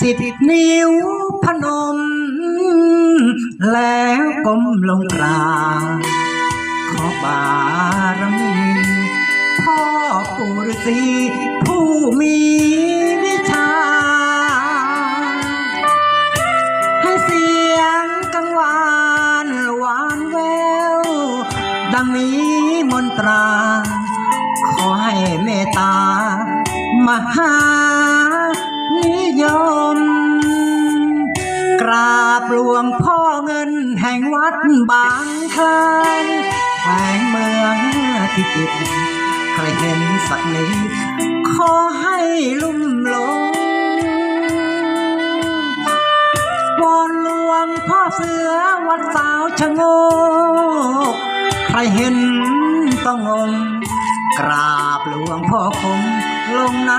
สิบนิ้วพนม แล้วก้มลงกราบขอบารมีพ่อปู่ฤาษีผู้มีวิชา ให้เสียงกังวานหวานแวว ดังนี้มนตรา ขอให้เมตตามหา หลวงพ่อเงินแห่งวัดบางคลานแขวงเมืองพิจิตรใครเห็นสักนิดขอให้ลุ่มหลงวอนหลวงพ่อเสือวัดสาวชะโงกใครเห็นต้องงงกราบหลวงพ่อคงลงนะ